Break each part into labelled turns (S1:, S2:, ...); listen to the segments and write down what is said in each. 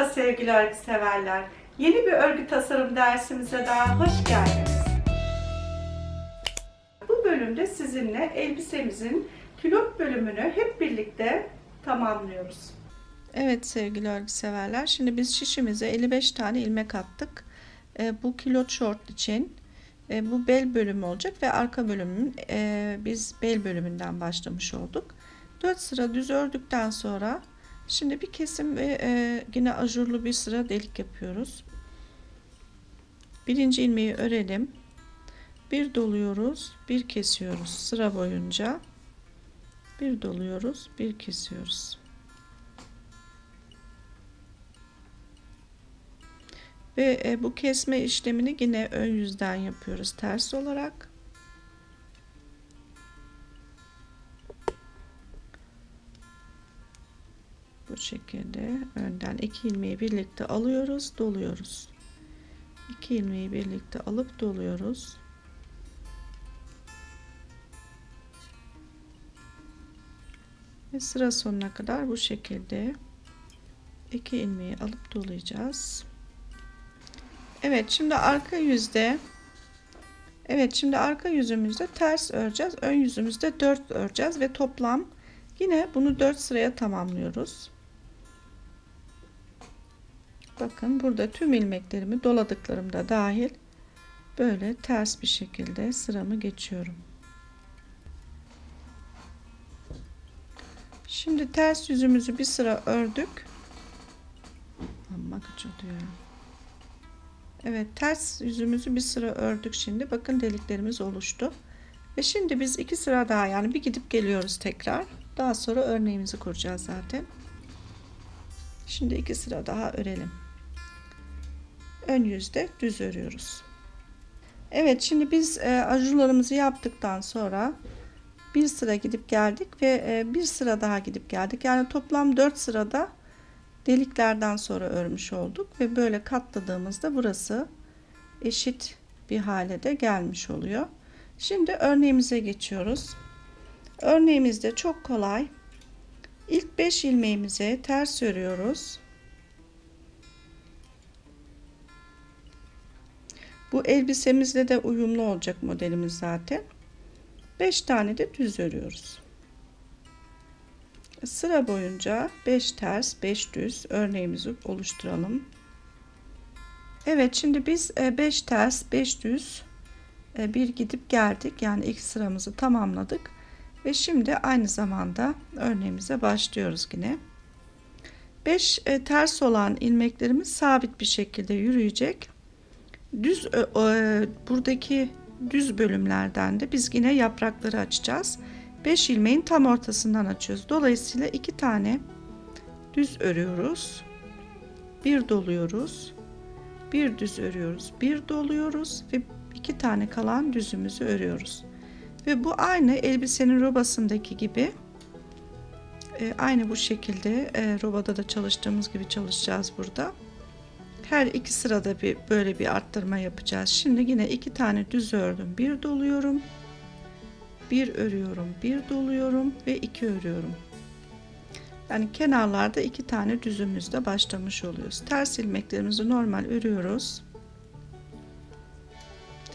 S1: Merhaba sevgili örgü severler. Yeni bir örgü tasarım dersimize daha hoş geldiniz. Bu bölümde sizinle elbisemizin külot bölümünü hep birlikte tamamlıyoruz.
S2: Evet sevgili örgü severler. Şimdi biz şişimize 55 tane ilmek attık. E, bu külot şort için e, bu bel bölümü olacak ve arka bölümün e, biz bel bölümünden başlamış olduk. 4 sıra düz ördükten sonra şimdi bir kesim ve e, yine ajurlu bir sıra delik yapıyoruz. Birinci ilmeği örelim. Bir doluyoruz, bir kesiyoruz sıra boyunca. Bir doluyoruz, bir kesiyoruz. Ve e, bu kesme işlemini yine ön yüzden yapıyoruz ters olarak. Şekilde önden iki ilmeği birlikte alıyoruz, doluyoruz. İki ilmeği birlikte alıp doluyoruz. Ve sıra sonuna kadar bu şekilde iki ilmeği alıp dolayacağız. Evet şimdi arka yüzde Evet şimdi arka yüzümüzde ters öreceğiz. Ön yüzümüzde 4 öreceğiz ve toplam yine bunu 4 sıraya tamamlıyoruz. Bakın burada tüm ilmeklerimi doladıklarım da dahil böyle ters bir şekilde sıramı geçiyorum. Şimdi ters yüzümüzü bir sıra ördük. Amma diyorum. Evet ters yüzümüzü bir sıra ördük şimdi. Bakın deliklerimiz oluştu. Ve şimdi biz iki sıra daha yani bir gidip geliyoruz tekrar. Daha sonra örneğimizi kuracağız zaten. Şimdi iki sıra daha örelim. Ön yüzde düz örüyoruz. Evet şimdi biz e, ajularımızı yaptıktan sonra bir sıra gidip geldik ve e, bir sıra daha gidip geldik. Yani toplam 4 sırada deliklerden sonra örmüş olduk ve böyle katladığımızda burası eşit bir hale de gelmiş oluyor. Şimdi örneğimize geçiyoruz. Örneğimizde çok kolay. İlk 5 ilmeğimize ters örüyoruz. Bu elbisemizle de uyumlu olacak modelimiz zaten. 5 tane de düz örüyoruz. Sıra boyunca 5 ters 5 düz örneğimizi oluşturalım. Evet şimdi biz 5 ters 5 düz bir gidip geldik. Yani ilk sıramızı tamamladık. Ve şimdi aynı zamanda örneğimize başlıyoruz yine. 5 ters olan ilmeklerimiz sabit bir şekilde yürüyecek. Düz buradaki düz bölümlerden de biz yine yaprakları açacağız. 5 ilmeğin tam ortasından açıyoruz. Dolayısıyla 2 tane düz örüyoruz. Bir doluyoruz. Bir düz örüyoruz. Bir doluyoruz ve iki tane kalan düzümüzü örüyoruz. Ve bu aynı elbisenin robasındaki gibi e, aynı bu şekilde e, robada da çalıştığımız gibi çalışacağız burada. Her iki sırada bir böyle bir arttırma yapacağız. Şimdi yine iki tane düz ördüm. Bir doluyorum bir örüyorum bir doluyorum ve iki örüyorum. Yani kenarlarda iki tane düzümüzde başlamış oluyoruz. Ters ilmeklerimizi normal örüyoruz.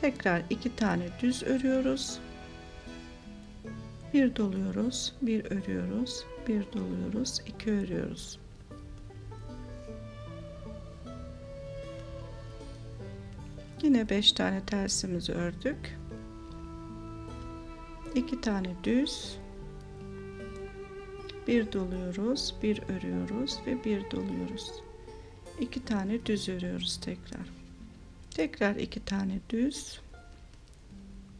S2: Tekrar iki tane düz örüyoruz. Bir doluyoruz bir örüyoruz bir doluyoruz iki örüyoruz yine beş tane tersimizi ördük. İki tane düz. Bir doluyoruz bir örüyoruz ve bir doluyoruz. İki tane düz örüyoruz tekrar. Tekrar iki tane düz.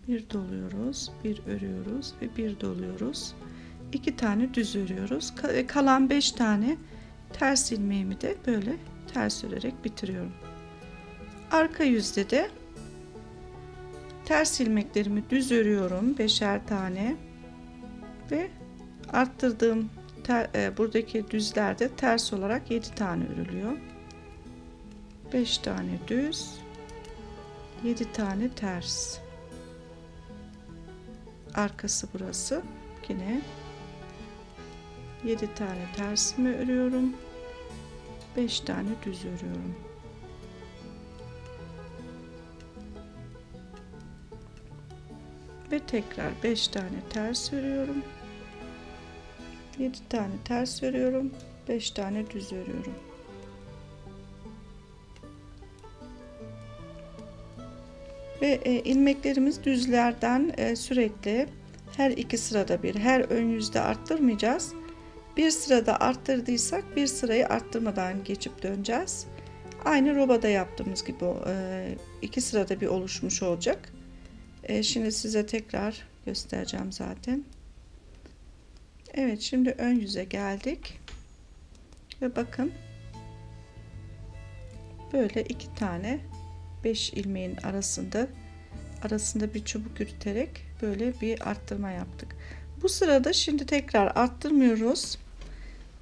S2: Bir doluyoruz bir örüyoruz ve bir doluyoruz. İki tane düz örüyoruz kalan beş tane ters ilmeğimi de böyle ters örerek bitiriyorum arka yüzde de ters ilmeklerimi düz örüyorum beşer tane ve arttırdığım ter, e, buradaki düzlerde ters olarak 7 tane örülüyor. 5 tane düz 7 tane ters. Arkası burası. Yine 7 tane tersimi örüyorum? 5 tane düz örüyorum. Tekrar 5 tane ters örüyorum. 7 tane ters örüyorum. 5 tane düz örüyorum. Ve e, ilmeklerimiz düzlerden e, sürekli her iki sırada bir, her ön yüzde arttırmayacağız. Bir sırada arttırdıysak bir sırayı arttırmadan geçip döneceğiz. Aynı robada yaptığımız gibi e, iki sırada bir oluşmuş olacak. E, şimdi size tekrar göstereceğim zaten. Evet şimdi ön yüze geldik. Ve bakın böyle iki tane 5 ilmeğin arasında arasında bir çubuk yürüterek böyle bir arttırma yaptık. Bu sırada şimdi tekrar arttırmıyoruz.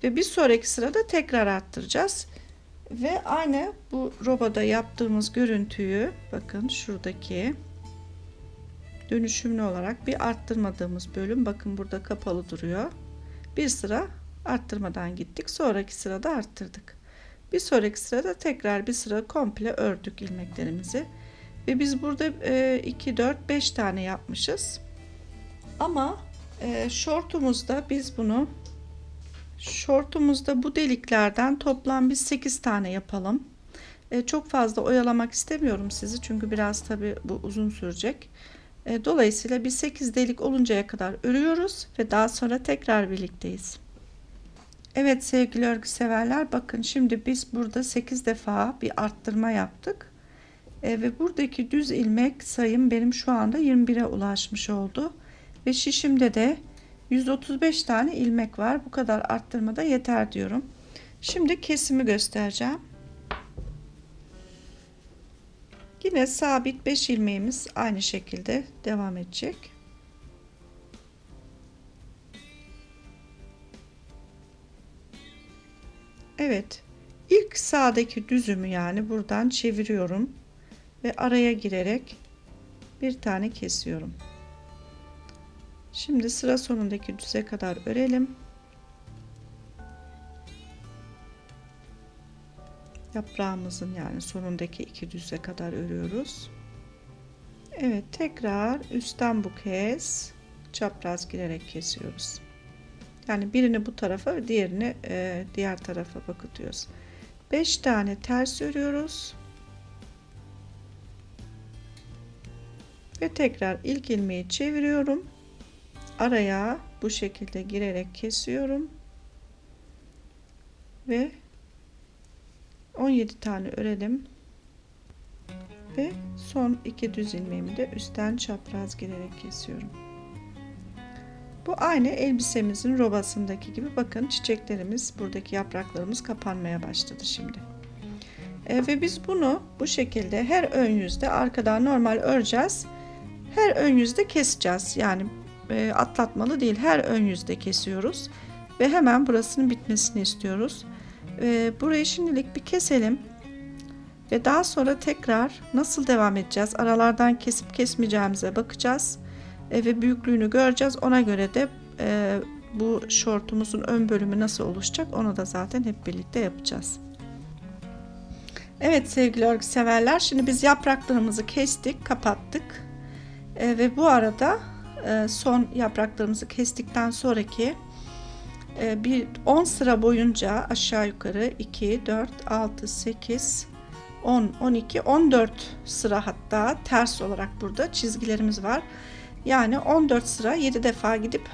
S2: Ve bir sonraki sırada tekrar arttıracağız. Ve aynı bu robada yaptığımız görüntüyü bakın şuradaki dönüşümlü olarak bir arttırmadığımız bölüm bakın burada kapalı duruyor. Bir sıra arttırmadan gittik. Sonraki sırada arttırdık. Bir sonraki sırada tekrar bir sıra komple ördük ilmeklerimizi. Ve biz burada 2, 4, 5 tane yapmışız. Ama e, şortumuzda biz bunu şortumuzda bu deliklerden toplam biz 8 tane yapalım. E, çok fazla oyalamak istemiyorum sizi çünkü biraz tabi bu uzun sürecek. E, dolayısıyla bir 8 delik oluncaya kadar örüyoruz ve daha sonra tekrar birlikteyiz. Evet sevgili örgü severler bakın şimdi biz burada 8 defa bir arttırma yaptık. E, ve buradaki düz ilmek sayım benim şu anda 21'e ulaşmış oldu. Ve şişimde de 135 tane ilmek var. Bu kadar arttırma da yeter diyorum. Şimdi kesimi göstereceğim. Yine sabit 5 ilmeğimiz aynı şekilde devam edecek. Evet. İlk sağdaki düzümü yani buradan çeviriyorum ve araya girerek bir tane kesiyorum. Şimdi sıra sonundaki düze kadar örelim. Yaprağımızın yani sonundaki iki düze kadar örüyoruz. Evet tekrar üstten bu kez çapraz girerek kesiyoruz. Yani birini bu tarafa diğerini e, diğer tarafa bakıtıyoruz. 5 tane ters örüyoruz. Ve tekrar ilk ilmeği çeviriyorum. Araya bu şekilde girerek kesiyorum. Ve 17 tane örelim. Ve son iki düz ilmeğimi de üstten çapraz girerek kesiyorum. Bu aynı elbisemizin robasındaki gibi bakın çiçeklerimiz buradaki yapraklarımız kapanmaya başladı şimdi. E, ve biz bunu bu şekilde her ön yüzde arkadan normal öreceğiz. Her ön yüzde keseceğiz. Yani e, atlatmalı değil her ön yüzde kesiyoruz. Ve hemen burasının bitmesini istiyoruz. E, burayı şimdilik bir keselim. Ve daha sonra tekrar nasıl devam edeceğiz? Aralardan kesip kesmeyeceğimize bakacağız e, ve büyüklüğünü göreceğiz. Ona göre de e, bu şortumuzun ön bölümü nasıl oluşacak onu da zaten hep birlikte yapacağız. Evet sevgili örgü severler şimdi biz yapraklarımızı kestik kapattık e, ve bu arada e, son yapraklarımızı kestikten sonraki bir 10 sıra boyunca aşağı yukarı 2 4 6 8 10 12 14 sıra hatta ters olarak burada çizgilerimiz var. Yani 14 sıra 7 defa gidip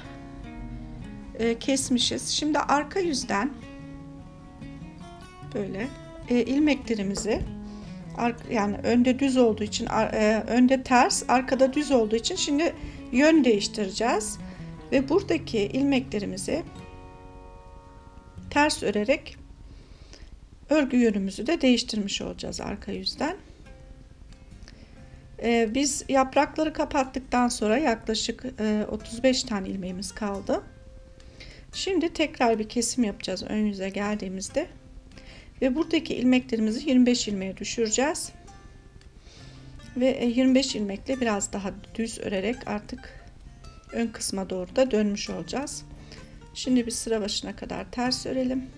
S2: e, kesmişiz. Şimdi arka yüzden böyle e, ilmeklerimizi yani önde düz olduğu için e, önde ters arkada düz olduğu için şimdi yön değiştireceğiz ve buradaki ilmeklerimizi ters örerek örgü yönümüzü de değiştirmiş olacağız arka yüzden. Ee, biz yaprakları kapattıktan sonra yaklaşık e, 35 tane ilmeğimiz kaldı. Şimdi tekrar bir kesim yapacağız ön yüze geldiğimizde. Ve buradaki ilmeklerimizi 25 ilmeğe düşüreceğiz. Ve 25 ilmekle biraz daha düz örerek artık ön kısma doğru da dönmüş olacağız. Şimdi bir sıra başına kadar ters örelim.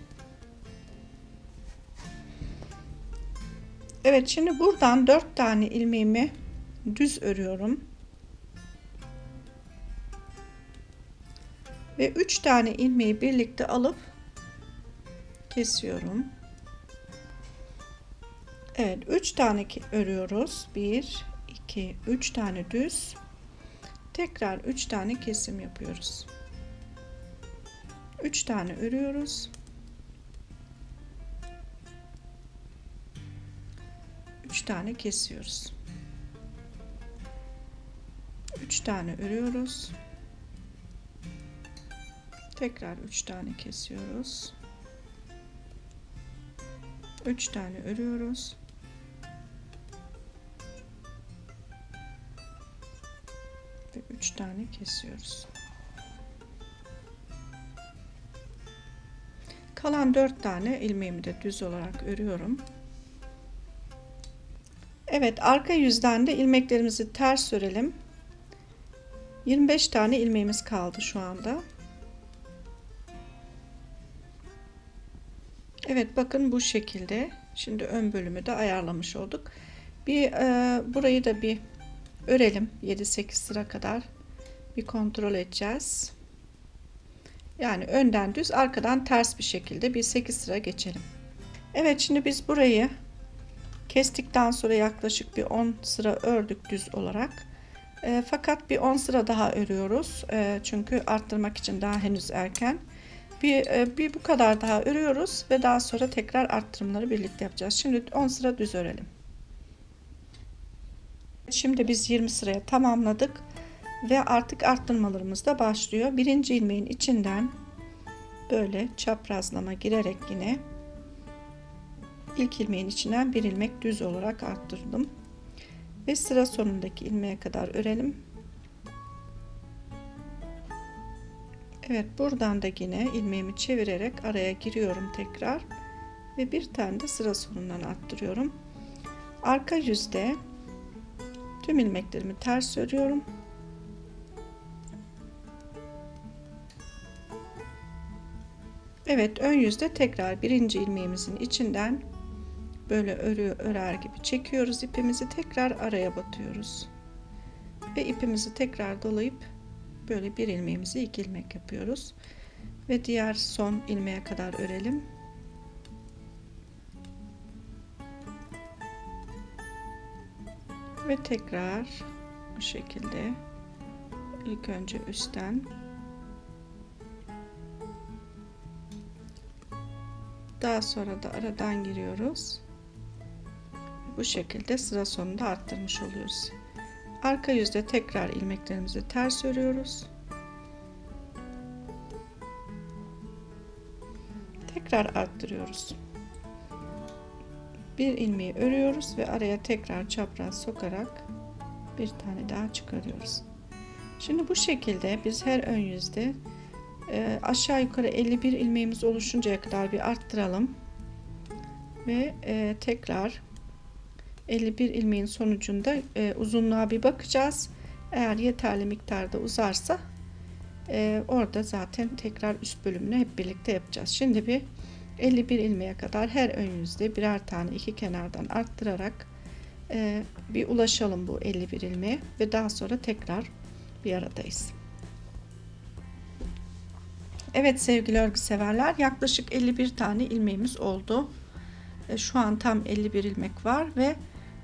S2: Evet şimdi buradan 4 tane ilmeğimi düz örüyorum. Ve 3 tane ilmeği birlikte alıp kesiyorum. Evet 3 tane örüyoruz. 1 2 3 tane düz. Tekrar 3 tane kesim yapıyoruz. 3 tane örüyoruz. 3 tane kesiyoruz. 3 tane örüyoruz. Tekrar 3 tane kesiyoruz. 3 tane örüyoruz. Ve 3 tane kesiyoruz. Kalan 4 tane ilmeğimi de düz olarak örüyorum. Evet arka yüzden de ilmeklerimizi ters örelim. 25 tane ilmeğimiz kaldı şu anda. Evet bakın bu şekilde. Şimdi ön bölümü de ayarlamış olduk. Bir e, burayı da bir örelim 7-8 sıra kadar bir kontrol edeceğiz. Yani önden düz arkadan ters bir şekilde bir 8 sıra geçelim. Evet şimdi biz burayı kestikten sonra yaklaşık bir 10 sıra ördük düz olarak. E, fakat bir 10 sıra daha örüyoruz. E, çünkü arttırmak için daha henüz erken. Bir, e, bir bu kadar daha örüyoruz ve daha sonra tekrar arttırımları birlikte yapacağız. Şimdi 10 sıra düz örelim. Şimdi biz 20 sıraya tamamladık ve artık arttırmalarımız da başlıyor. Birinci ilmeğin içinden böyle çaprazlama girerek yine ilk ilmeğin içinden bir ilmek düz olarak arttırdım. Ve sıra sonundaki ilmeğe kadar örelim. Evet buradan da yine ilmeğimi çevirerek araya giriyorum tekrar ve bir tane de sıra sonundan arttırıyorum. Arka yüzde tüm ilmeklerimi ters örüyorum. Evet ön yüzde tekrar birinci ilmeğimizin içinden böyle örü örer gibi çekiyoruz ipimizi. Tekrar araya batıyoruz. Ve ipimizi tekrar dolayıp böyle bir ilmeğimizi iki ilmek yapıyoruz. Ve diğer son ilmeğe kadar örelim. Ve tekrar bu şekilde ilk önce üstten daha sonra da aradan giriyoruz. Bu şekilde sıra sonunda arttırmış oluyoruz. Arka yüzde tekrar ilmeklerimizi ters örüyoruz. Tekrar arttırıyoruz. Bir ilmeği örüyoruz ve araya tekrar çapraz sokarak bir tane daha çıkarıyoruz. Şimdi bu şekilde biz her ön yüzde e, aşağı yukarı 51 ilmeğimiz oluşuncaya kadar bir arttıralım ve e, tekrar 51 ilmeğin sonucunda e, uzunluğa bir bakacağız. Eğer yeterli miktarda uzarsa e, orada zaten tekrar üst bölümünü hep birlikte yapacağız. Şimdi bir 51 ilmeğe kadar her ön yüzde birer tane iki kenardan arttırarak bir ulaşalım bu 51 ilmeğe ve daha sonra tekrar bir aradayız. Evet sevgili örgü severler yaklaşık 51 tane ilmeğimiz oldu. E, şu an tam 51 ilmek var ve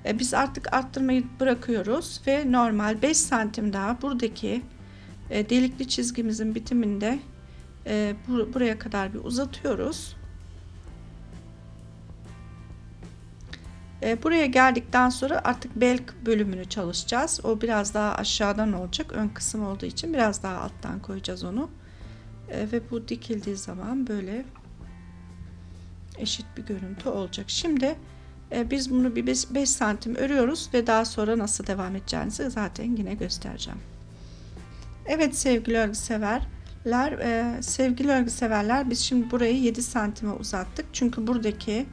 S2: e, biz artık arttırmayı bırakıyoruz ve normal 5 santim daha buradaki e, delikli çizgimizin bitiminde buraya kadar bir uzatıyoruz. Buraya geldikten sonra artık bel bölümünü çalışacağız. O biraz daha aşağıdan olacak. Ön kısım olduğu için biraz daha alttan koyacağız onu. Ve bu dikildiği zaman böyle eşit bir görüntü olacak. Şimdi e, biz bunu bir 5 santim örüyoruz ve daha sonra nasıl devam edeceğinizi zaten yine göstereceğim. Evet sevgili örgü severler, e, sevgili örgü severler biz şimdi burayı 7 santime uzattık. Çünkü buradaki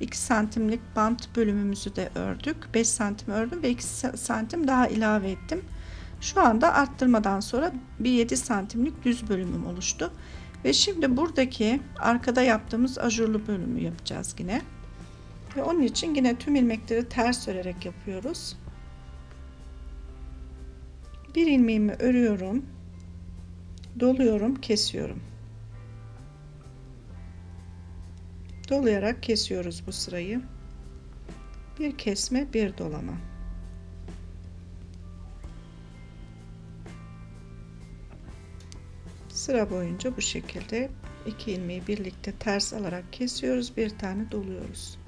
S2: 2 santimlik bant bölümümüzü de ördük. 5 santim ördüm ve 2 santim daha ilave ettim. Şu anda arttırmadan sonra bir 7 santimlik düz bölümüm oluştu. Ve şimdi buradaki arkada yaptığımız ajurlu bölümü yapacağız yine. Ve onun için yine tüm ilmekleri ters örerek yapıyoruz. Bir ilmeğimi örüyorum. Doluyorum, kesiyorum. Dolayarak kesiyoruz bu sırayı. Bir kesme, bir dolama. Sıra boyunca bu şekilde iki ilmeği birlikte ters alarak kesiyoruz. Bir tane doluyoruz.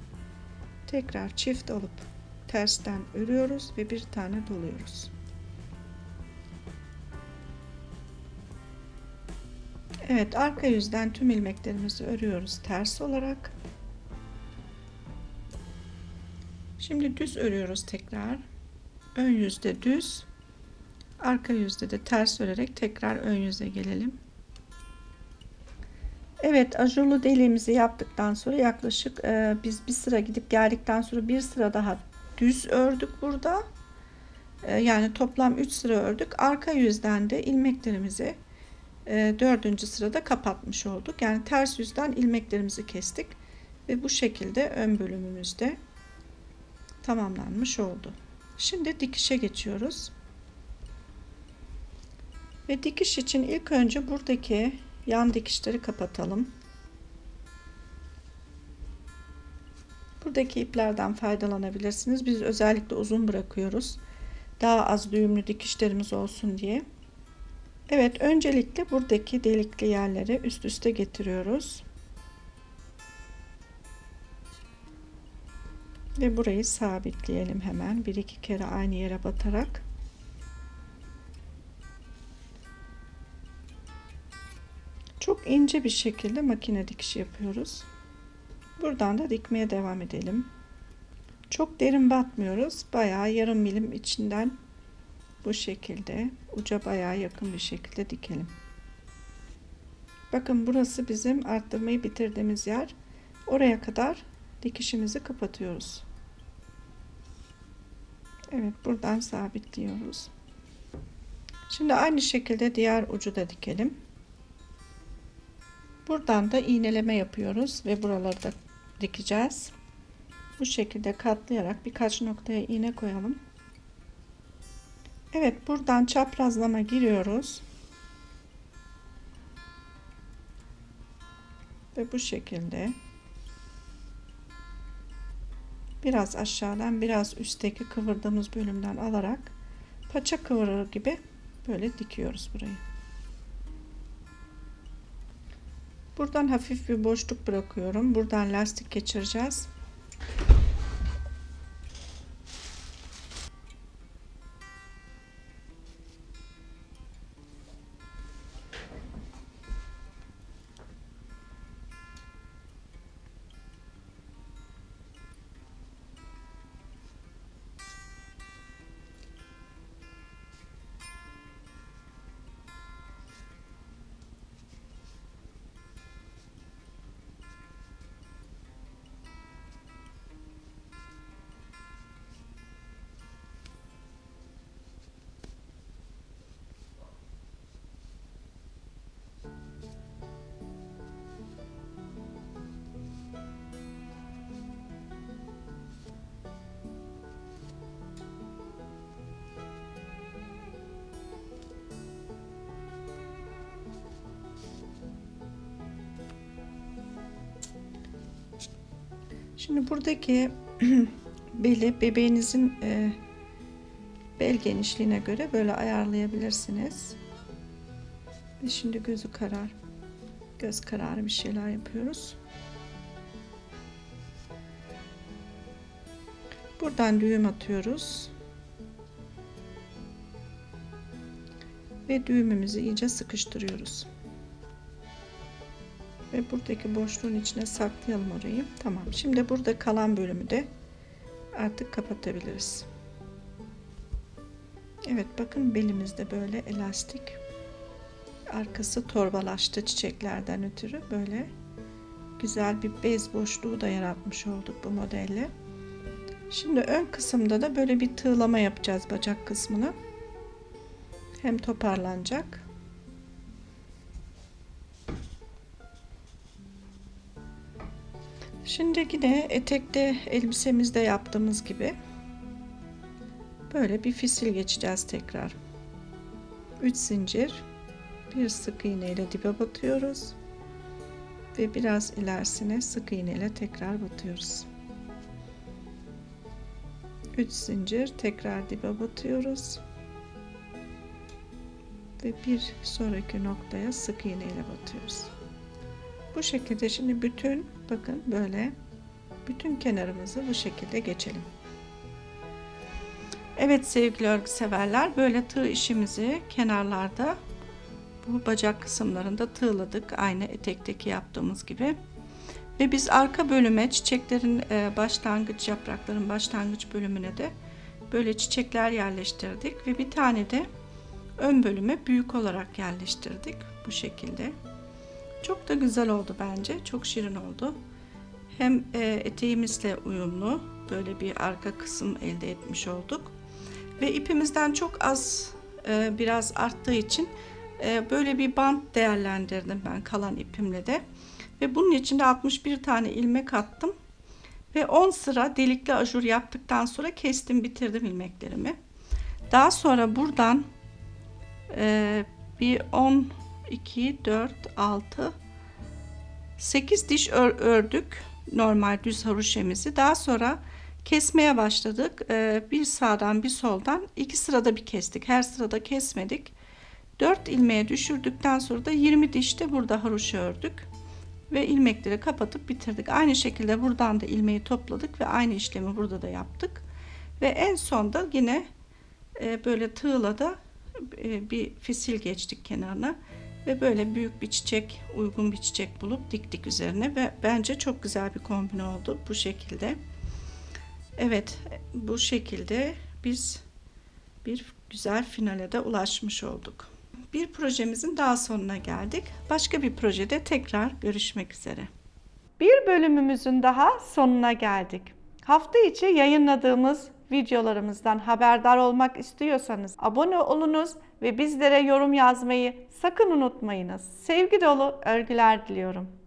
S2: Tekrar çift alıp tersten örüyoruz ve bir tane doluyoruz. Evet arka yüzden tüm ilmeklerimizi örüyoruz ters olarak. Şimdi düz örüyoruz tekrar. Ön yüzde düz, arka yüzde de ters örerek tekrar ön yüze gelelim. Evet ajurlu deliğimizi yaptıktan sonra yaklaşık e, biz bir sıra gidip geldikten sonra bir sıra daha düz ördük burada. E, yani toplam 3 sıra ördük. Arka yüzden de ilmeklerimizi e, dördüncü sırada kapatmış olduk. Yani ters yüzden ilmeklerimizi kestik ve bu şekilde ön bölümümüzde tamamlanmış oldu. Şimdi dikişe geçiyoruz. Ve dikiş için ilk önce buradaki yan dikişleri kapatalım. Buradaki iplerden faydalanabilirsiniz. Biz özellikle uzun bırakıyoruz. Daha az düğümlü dikişlerimiz olsun diye. Evet, öncelikle buradaki delikli yerleri üst üste getiriyoruz. Ve burayı sabitleyelim hemen. Bir iki kere aynı yere batarak. Çok ince bir şekilde makine dikişi yapıyoruz. Buradan da dikmeye devam edelim. Çok derin batmıyoruz. Bayağı yarım milim içinden bu şekilde uca bayağı yakın bir şekilde dikelim. Bakın burası bizim arttırmayı bitirdiğimiz yer. Oraya kadar dikişimizi kapatıyoruz. Evet buradan sabitliyoruz. Şimdi aynı şekilde diğer ucu da dikelim. Buradan da iğneleme yapıyoruz ve buraları da dikeceğiz. Bu şekilde katlayarak birkaç noktaya iğne koyalım. Evet buradan çaprazlama giriyoruz. Ve bu şekilde biraz aşağıdan biraz üstteki kıvırdığımız bölümden alarak paça kıvırır gibi böyle dikiyoruz burayı. Buradan hafif bir boşluk bırakıyorum. Buradan lastik geçireceğiz. Şimdi buradaki beli bebeğinizin e, bel genişliğine göre böyle ayarlayabilirsiniz. Ve şimdi gözü karar, göz kararı bir şeyler yapıyoruz. Buradan düğüm atıyoruz. Ve düğümümüzü iyice sıkıştırıyoruz ve buradaki boşluğun içine saklayalım orayı. Tamam. Şimdi burada kalan bölümü de artık kapatabiliriz. Evet bakın belimizde böyle elastik. Arkası torbalaştı çiçeklerden ötürü böyle güzel bir bez boşluğu da yaratmış olduk bu modelle. Şimdi ön kısımda da böyle bir tığlama yapacağız bacak kısmını. Hem toparlanacak Şimdi yine etekte elbisemizde yaptığımız gibi böyle bir fisil geçeceğiz tekrar. 3 zincir, bir sık iğne ile dibe batıyoruz ve biraz ilerisine sık iğne ile tekrar batıyoruz. 3 zincir tekrar dibe batıyoruz ve bir sonraki noktaya sık iğne ile batıyoruz. Bu şekilde şimdi bütün bakın böyle bütün kenarımızı bu şekilde geçelim. Evet sevgili örgü severler böyle tığ işimizi kenarlarda bu bacak kısımlarında tığladık aynı etekteki yaptığımız gibi. Ve biz arka bölüme çiçeklerin e, başlangıç yaprakların başlangıç bölümüne de böyle çiçekler yerleştirdik ve bir tane de ön bölüme büyük olarak yerleştirdik bu şekilde. Çok da güzel oldu bence. Çok şirin oldu. Hem e, eteğimizle uyumlu böyle bir arka kısım elde etmiş olduk. Ve ipimizden çok az e, biraz arttığı için e, böyle bir bant değerlendirdim ben kalan ipimle de. Ve bunun içinde 61 tane ilmek attım. Ve 10 sıra delikli ajur yaptıktan sonra kestim bitirdim ilmeklerimi. Daha sonra buradan bir 10 2 4 6 8 diş ör, ördük normal düz haroşemizi. Daha sonra kesmeye başladık. E, bir sağdan bir soldan iki sırada bir kestik. Her sırada kesmedik. 4 ilmeğe düşürdükten sonra da 20 diş de burada haroşa ördük ve ilmekleri kapatıp bitirdik. Aynı şekilde buradan da ilmeği topladık ve aynı işlemi burada da yaptık. Ve en sonda yine e, böyle tığla da e, bir fisil geçtik kenarına ve böyle büyük bir çiçek, uygun bir çiçek bulup diktik üzerine ve bence çok güzel bir kombin oldu bu şekilde. Evet, bu şekilde biz bir güzel finale de ulaşmış olduk. Bir projemizin daha sonuna geldik. Başka bir projede tekrar görüşmek üzere. Bir bölümümüzün daha sonuna geldik. Hafta içi yayınladığımız videolarımızdan haberdar olmak istiyorsanız abone olunuz ve bizlere yorum yazmayı sakın unutmayınız. Sevgi dolu örgüler diliyorum.